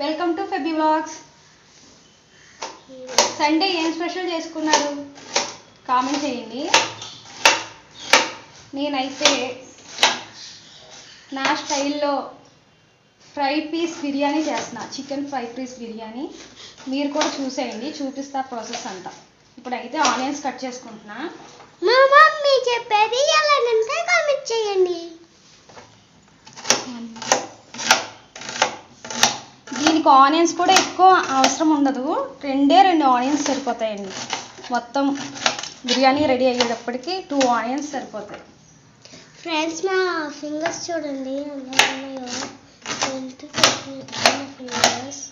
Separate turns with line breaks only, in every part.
Welcome to Febi vlogs Sunday ఏం special చేసుకున్నారు? Comment చేయండి. నేనైతే నా స్టైల్లో ఫ్రై పీస్ బిర్యానీ చేస్తున్నా. Chicken fry piece biryani. మీరు కూడా చూసేయండి చూపిస్తా ప్రాసెస్ అంతా. ఇప్పుడైతే ఆనియన్స్ కట్ చేసుకుంటున్నా.
మా మమ్మీ చెప్పేది ఎలా కామెంట్ చేయండి.
దీనికి ఆనియన్స్ కూడా ఎక్కువ అవసరం ఉండదు. రెండే రెండు ఆనియన్స్ సరిపోతాయండి. మొత్తం బిర్యానీ రెడీ అయ్యేటప్పటికి టూ ఆనియన్స్ సరిపోతాయి.
ఫ్రెండ్స్ మా ఫింగర్స్ చూడండి. ఫింగర్స్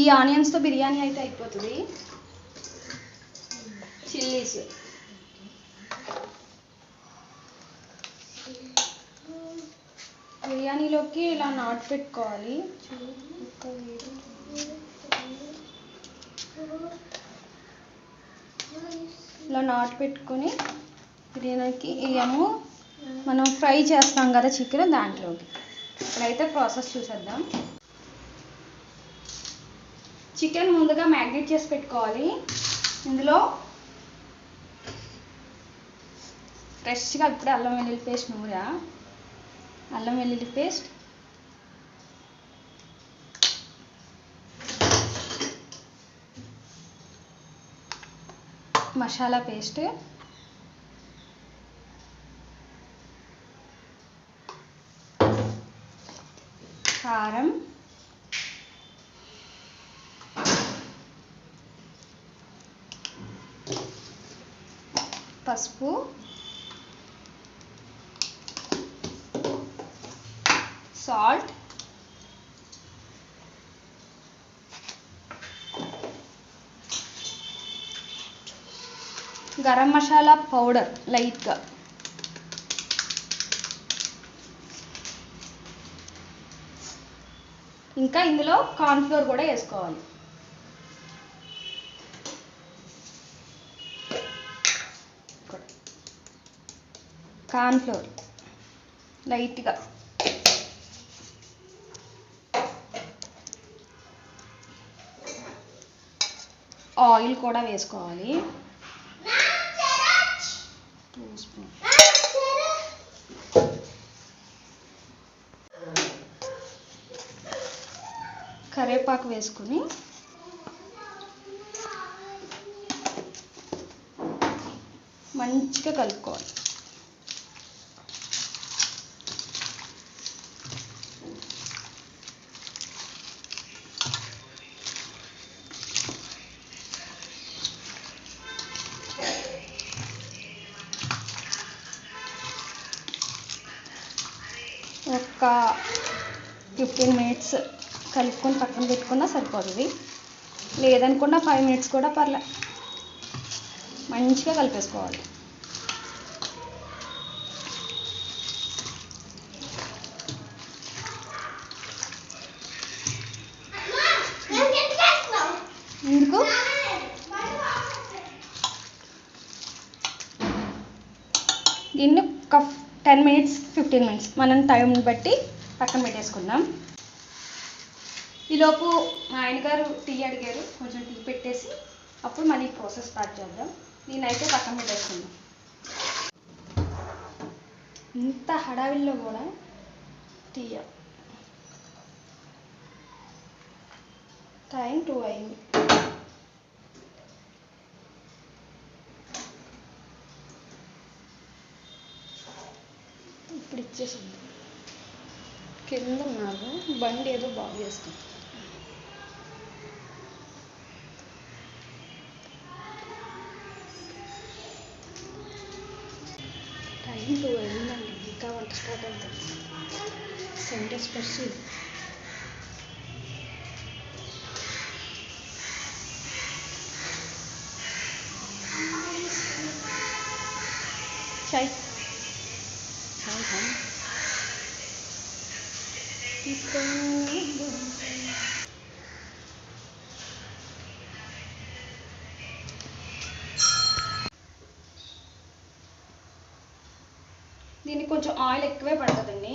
ఈ ఆనియన్స్తో బిర్యానీ అయితే అయిపోతుంది. చిల్లీస్ బిర్యానీలోకి ఇలా నాటు పెట్టుకోవాలి. ఇలా నాటు పెట్టుకొని బిర్యానీకి వేయము మనం ఫ్రై చేస్తాం కదా చికెన్ దాంట్లోకి. ఇప్పుడైతే ప్రాసెస్ చూసేద్దాం. చికెన్ ముందుగా మ్యాగ్నేట్ చేసి పెట్టుకోవాలి. ఇందులో ఫ్రెష్గా ఇప్పుడు అల్లం వెల్లుల్లి పేస్ట్ నూరా. అల్లం వెల్లుల్లి పేస్ట్. మసాలా పేస్ట్. కారం. పసుపు. సాల్ట్ గరం మసాలా పౌడర్ లైట్గా ఇంకా ఇందులో కార్న్ఫ్లోర్ కూడా వేసుకోవాలి. కార్న్ఫ్లోర్ లైట్గా ఆయిల్ కూడా వేసుకోవాలి. టూ స్పూన్ కరివేపాకు వేసుకుని మంచిగా కలుపుకోవాలి. మినిట్స్ కలుపుకొని పక్కన పెట్టుకున్నా సరిపోతుంది. లేదనుకున్నా ఫైవ్ మినిట్స్ కూడా పర్లే. మంచిగా కలిపేసుకోవాలి. ఎందుకు? దీన్ని ఒక టెన్ మినిట్స్ ఫిఫ్టీన్ మినిట్స్ మనం టైం బట్టి పక్కన పెట్టేసుకుందాం. ఈలోపు మా ఆయన గారు టీ అడిగారు. కొంచెం టీ పెట్టేసి అప్పుడు మళ్ళీ ప్రాసెస్ స్టార్ట్ చేద్దాం. నేనైతే పక్కన పెట్టేసుకుందాం. ఇంత హడావిల్లో కూడా టీ టైం టూ అయింది. ఇప్పుడు ఇచ్చేసింది కింద ఉన్నారు బండి ఏదో బాగు చేస్తుంది. సెంటర్ స్పెషల్ చాయ్ చాయ్ చాయ్ తీసుకొని దీనికి కొంచెం ఆయిల్ ఎక్కువే పడుతుందండి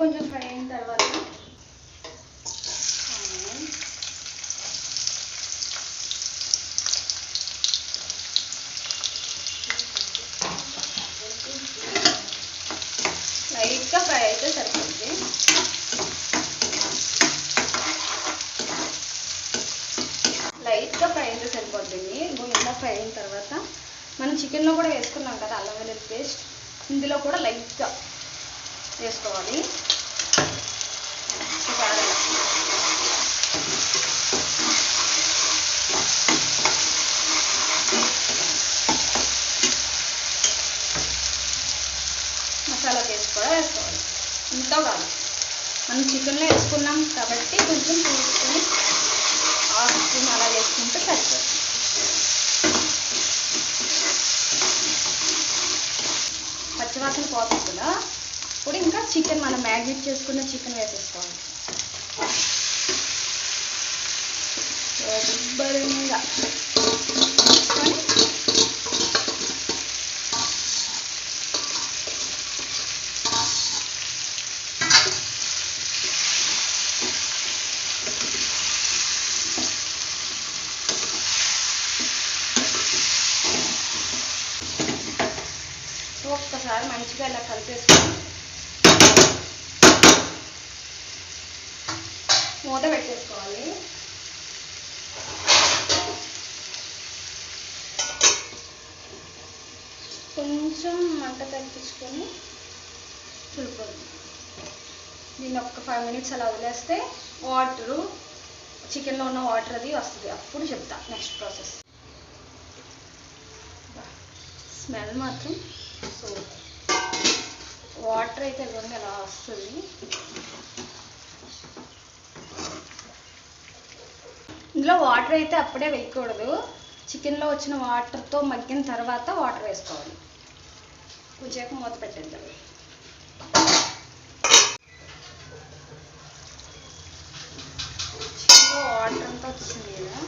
కొంచెం ఫ్రై అయిన తర్వాత ఆనియన్ లైట్గా ఫ్రై అయితే సరిపోతుంది లైట్గా ఫ్రై అయితే సరిపోతుంది ఇంకో ఇలా ఫ్రై అయిన తర్వాత మనం చికెన్లో కూడా వేసుకున్నాం కదా అల్లం వెల్లుల్లి పేస్ట్. ఇందులో కూడా లైట్గా వేసుకోవాలి ఒకసారి ఇలా. మసాలా పేస్ట్ కూడా వేసుకోవాలి ఇంత కాదు మనం చికెన్లో వేసుకున్నాం కాబట్టి కొంచెం చూసుకొని హాఫ్ స్పూన్ అలా వేసుకుంటే సరిపోతుంది. పచ్చివాసన పోతుంది కదా. ఇప్పుడు ఇంకా చికెన్ మనం మ్యాగ్నేట్ చేసుకున్న చికెన్ వేసేసుకోవాలి. శుభ్రంగా వేసుకొని ఒక్కసారి మంచిగా ఇలా కలిపేసుకుని మూత పెట్టేసుకోవాలి. కొంచెం మంట తగ్గించుకొని చుడుకోండి దీన్ని ఒక ఫైవ్ మినిట్స్ అలా వదిలేస్తే వాటరు చికెన్లో ఉన్న వాటర్ అది వస్తుంది. అప్పుడు చెప్తా. Next process. స్మెల్ మాత్రం సో వాటర్ అయితే ఇవ్వండి అలా వస్తుంది ఇందులో వాటర్ అయితే అప్పుడే వేయకూడదు. చికెన్లో వచ్చిన వాటర్తో మగ్గిన తర్వాత వాటర్ వేసుకోవాలి. కొంచెంసేపు మూత పెట్టేద్దాం. వాటర్ అంతా వచ్చింది కదా.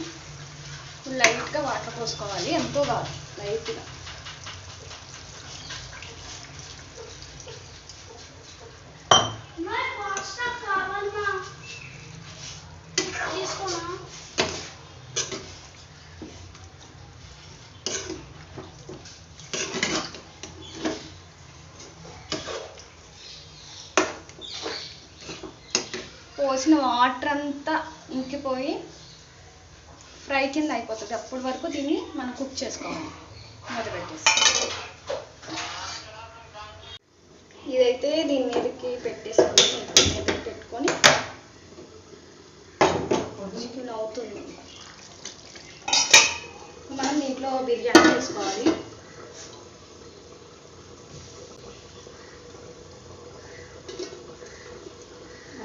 లైట్గా వాటర్ పోసుకోవాలి. ఎంతో కాదు లైట్గా
మరి బాక్స్ నాకు కావాలన్నా తీసుకోనా
పోసిన వాటర్ అంతా ఇంకిపోయి ఫ్రై కింద అయిపోతుంది. అప్పటి వరకు దీన్ని మనం కుక్ చేసుకోవాలి. మూత ఇదైతే దీని మీదకి పెట్టేసుకొని మీదకి పెట్టుకొని చికెన్ అవుతుంది మనం దీంట్లో బిర్యానీ చేసుకోవాలి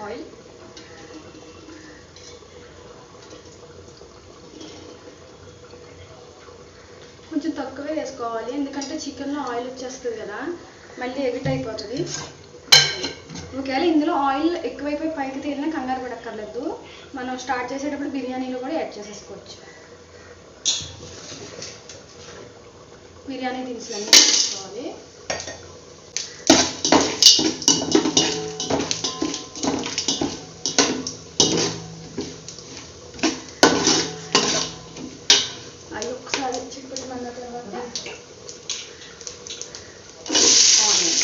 ఆయిల్ కొంచెం తక్కువే వేసుకోవాలి. ఎందుకంటే చికెన్లో ఆయిల్ వచ్చేస్తుంది కదా మళ్ళీ ఎగిట్ అయిపోతుంది. ఒకవేళ ఇందులో ఆయిల్ ఎక్కువైపోయి పైకి తేలినా కంగారు పడక్కర్లేదు. మనం స్టార్ట్ చేసేటప్పుడు బిర్యానీలో కూడా యాడ్ చేసేసుకోవచ్చు. బిర్యానీ దినుసులన్నీ వేసుకోవాలి అవి ఒకసారి చిక్కుడు మన్న తర్వాత ఆనియన్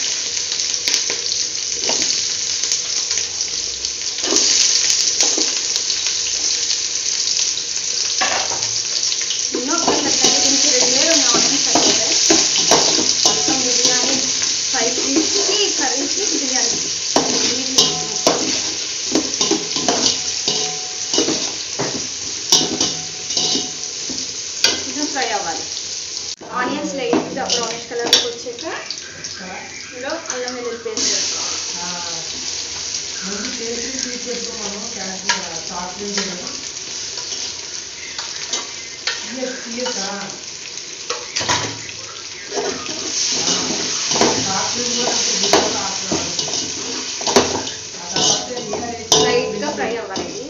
ఎన్నో పెట్టాలి దీనికి రెండే రెండు ఆనియన్స్ అయిపోతాయి మొత్తం బిర్యానీ ఫ్రై పీస్కి కర్రీకి బిర్యానీ కొంచెం ఫ్రై అవ్వాలి ఆనియన్స్ లైట్గా బ్రౌనిష్ కలర్కి వచ్చాక ఇందులో అల్లం వెల్లుల్లి పేస్ట్ వేసుకోవాలి
ముందు చేసి తీసేసుకోమను క్యాష్ చాక్లెట్ తీయస్ తీయసా చాక్లెట్ కూడా అంత బియ్యం ఆకులు ఆ తర్వాత ఏ
లైట్గా ఫ్రై అవ్వాలి ఇది.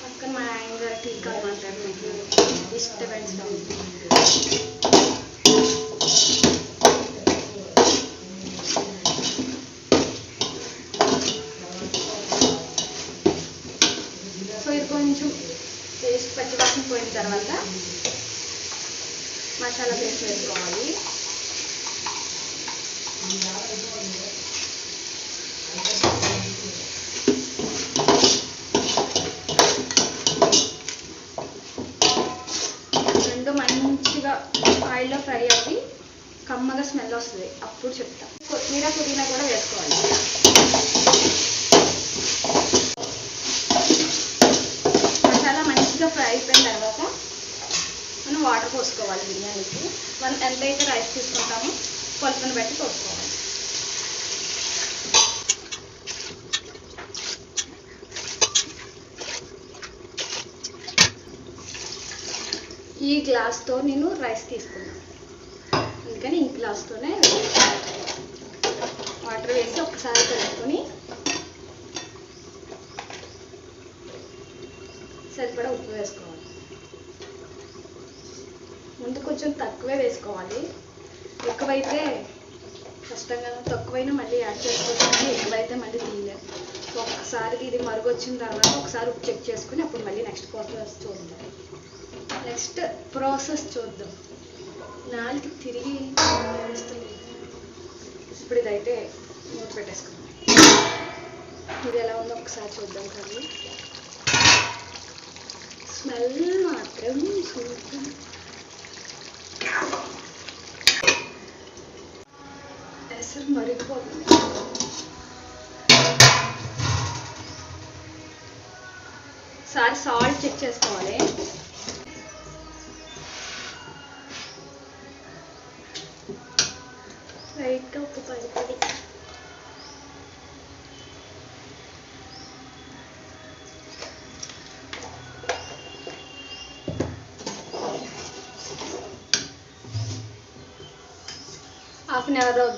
పక్కన మా ఆయన గారు టీ కలమంటారు డిస్టర్బెన్స్ అయిన తర్వాత మసాలా పేస్ట్ వేసుకోవాలి. రెండు మంచిగా ఆయిల్లో ఫ్రై అవి కమ్మగా స్మెల్ వస్తుంది. అప్పుడు చెప్తాం. కొత్తిమీర పుదీనా కూడా వేసుకోవాలి మసాలా మంచిగా ఫ్రై అయిపోయిన తర్వాత మనం వాటర్ పోసుకోవాలి బిర్యానీకి. మనం ఎంతైతే రైస్ తీసుకుంటామో కొలతను బట్టి పోసుకోవాలి. ఈ గ్లాస్తో నేను రైస్ తీసుకున్నాను. అందుకని ఈ గ్లాస్తోనే వాటర్ వేసి ఒకసారి కలుపుకొని సరిపడా ఉప్పు వేసుకోవాలి. కొంచెం తక్కువే వేసుకోవాలి. ఎక్కువైతే కష్టంగా తక్కువైనా మళ్ళీ యాడ్ చేసుకోవచ్చు ఎక్కువైతే మళ్ళీ తీయలేదు. ఒక్కసారి ఇది మరుగొచ్చిన తర్వాత ఒకసారి చెక్ చేసుకుని అప్పుడు మళ్ళీ నెక్స్ట్ ప్రాసెస్ చూద్దాం. నెక్స్ట్ ప్రాసెస్ చూద్దాం. నాలుగు తిరిగి వేస్తుంది ఇప్పుడు ఇదైతే మూత పెట్టేసుకుందాం. ఇది ఎలా ఉందో ఒకసారి చూద్దాం కానీ. స్మెల్ మాత్రం సూపర్ అసలు మరిగిపోతుంది సారి సాల్ట్ చెక్ చేసుకోవాలి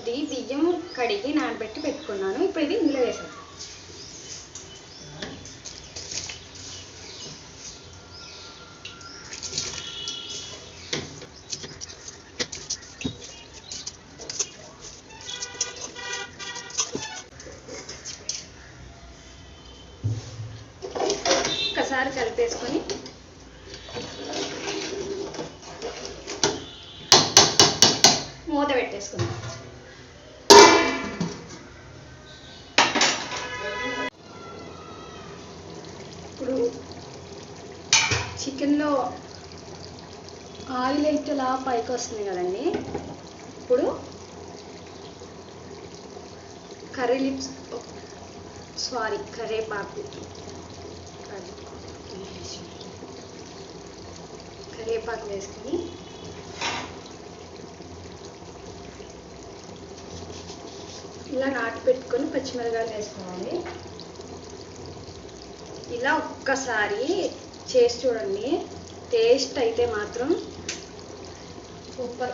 అన్ బియ్యం కడిగి నానబెట్టి పెట్టుకున్నాను. ఇప్పుడు ఇది ఇందులో వేసాను చికెన్లో ఆయిల్ అయితే లా పైకి వస్తుంది కదండి. ఇప్పుడు కర్రీ లిప్స్ సారీ కరేపాకు. కరేపాకు వేసుకుని ఇలా నాటి పెట్టుకొని పచ్చిమిరకాయలు వేసుకోవాలి. ఇలా ఒక్కసారి చేసి చూడండి. టేస్ట్ అయితే మాత్రం సూపర్.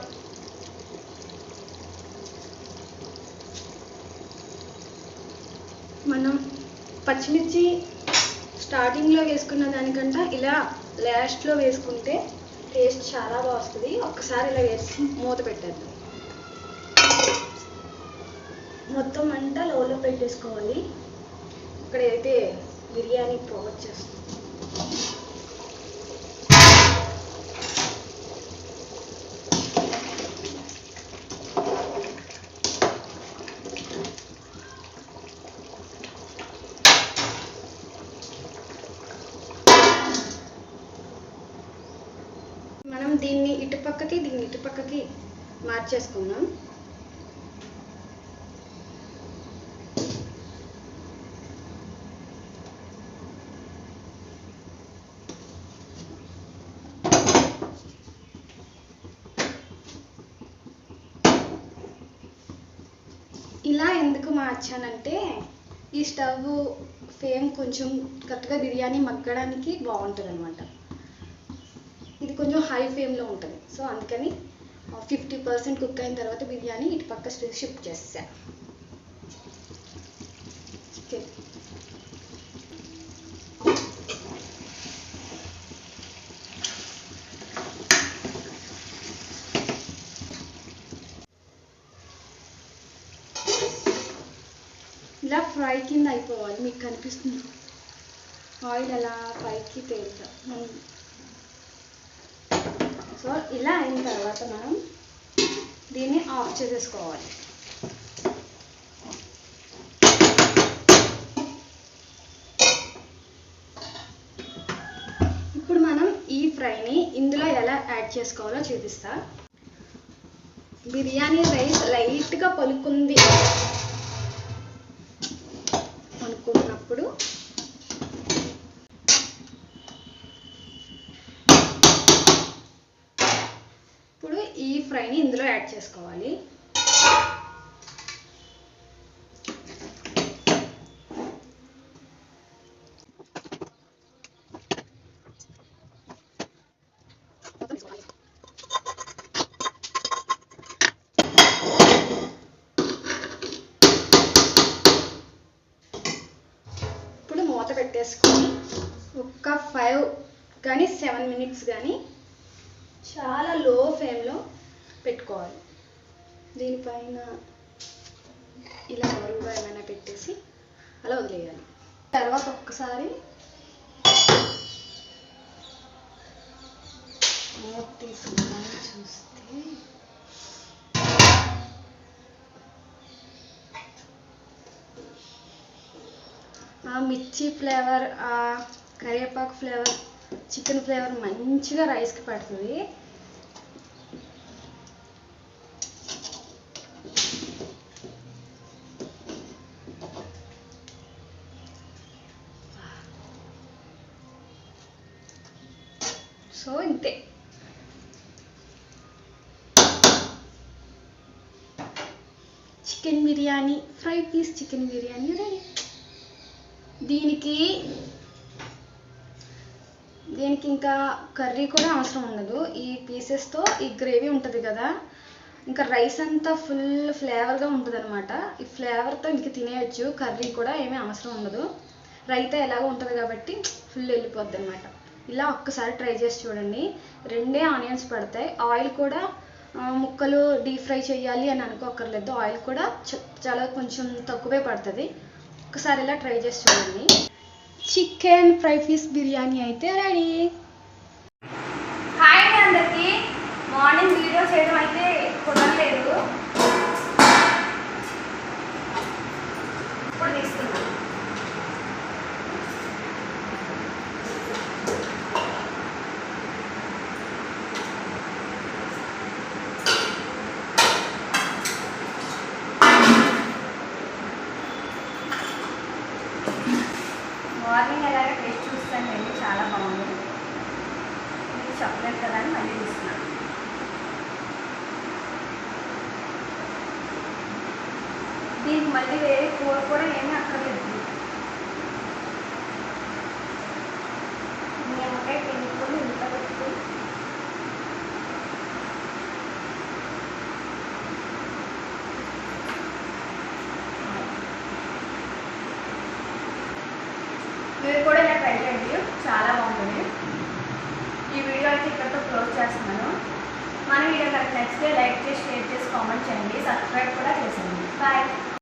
మనం పచ్చిమిర్చి స్టార్టింగ్లో వేసుకున్న దానికంటే ఇలా లాస్ట్లో వేసుకుంటే టేస్ట్ చాలా బాగుస్తుంది ఒక్కసారి ఇలా వేసి మూత పెట్టేద్దాం. మొత్తం అంతా లోలో పెట్టేసుకోవాలి. ఇక్కడైతే బిర్యానీ పొగ వచ్చేస్తుంది మనం దీన్ని ఇటు పక్కకి దీన్ని ఇటు పక్కకి మార్చేసుకుందాం ఇలా ఎందుకు మార్చానంటే ఈ స్టవ్ ఫేమ్ కొంచెం కరెక్ట్గా బిర్యానీ మగ్గడానికి బాగుంటుంది అనమాట ఇది కొంచెం హై ఫ్లేమ్లో ఉంటుంది. సో అందుకని ఫిఫ్టీ పర్సెంట్ కుక్ అయిన తర్వాత బిర్యానీ ఇటు పక్క షిఫ్ట్ చేసా. ఓకే. ఇలా కింద అయిపోవాలి మీకు కనిపిస్తుంది. ఆయిల్ అలా పైకి తేలుతాం? మనం సో ఇలా అయిన తర్వాత మనం దీన్ని ఆఫ్ చేసేసుకోవాలి. ఇప్పుడు మనం ఈ ఫ్రైని ఇందులో ఎలా యాడ్ చేసుకోవాలో చూపిస్తా. బిర్యానీ రైస్ లైట్గా పలుకుంది అనుకున్నప్పుడు ఇప్పుడు ఈ ఫ్రైని ఇందులో యాడ్ చేసుకోవాలి. ఇప్పుడు మూత పెట్టేసుకొని ఒక ఫైవ్ కానీ సెవెన్ మినిట్స్ కానీ చాలా లో ఫ్లేమ్లో పెట్టుకోవాలి. దీనిపైన ఇలా మరుగుగా ఏమైనా పెట్టేసి అలా వదిలేయాలి. తర్వాత ఒక్కసారి మూత తీసుకుని చూస్తే ఆ మిర్చి ఫ్లేవర్ ఆ కరివేపాకు ఫ్లేవర్ చికెన్ ఫ్లేవర్ మంచిగా రైస్కి పడుతుంది. Chicken biryani fry piece chicken biryani ready దీనికి దీనికి ఇంకా కర్రీ కూడా అవసరం ఉండదు. ఈ పీసెస్తో ఈ గ్రేవీ ఉంటుంది కదా. ఇంకా రైస్ అంతా ఫుల్ ఫ్లేవర్గా ఉంటుంది అనమాట ఈ ఫ్లేవర్తో ఇంక తినేయచ్చు. కర్రీ కూడా ఏమీ అవసరం ఉండదు. రైతా ఎలాగో ఉంటుంది కాబట్టి ఫుల్ వెళ్ళిపోద్ది అనమాట ఇలా ఒక్కసారి ట్రై చేసి చూడండి. రెండే ఆనియన్స్ పడతాయి. ఆయిల్ కూడా ముక్కలు డీప్ ఫ్రై చేయాలి అని అనుకోకర్లేదు ఆయిల్ కూడా చాలా కొంచెం తక్కువే పడుతుంది. ఒకసారి ఇలా ట్రై చేసి చూడండి. చికెన్ ఫ్రై పీస్ బిర్యానీ అయితే రెడీ. హాయ్ అందరికీ అందరికి. మార్నింగ్ వీడియో చేయడం అయితే కుదరలేదు ఇప్పుడు తీస్తున్నాను మార్నింగ్ ఎలాగ టేస్ట్ చూస్తాను అండి చాలా బాగుంది మీకు చెప్పలేదు కదా అని మళ్ళీ చూస్తున్నాను దీనికి మళ్ళీ వేరే కూర కూడా ఏమీ అక్కర్లేదు.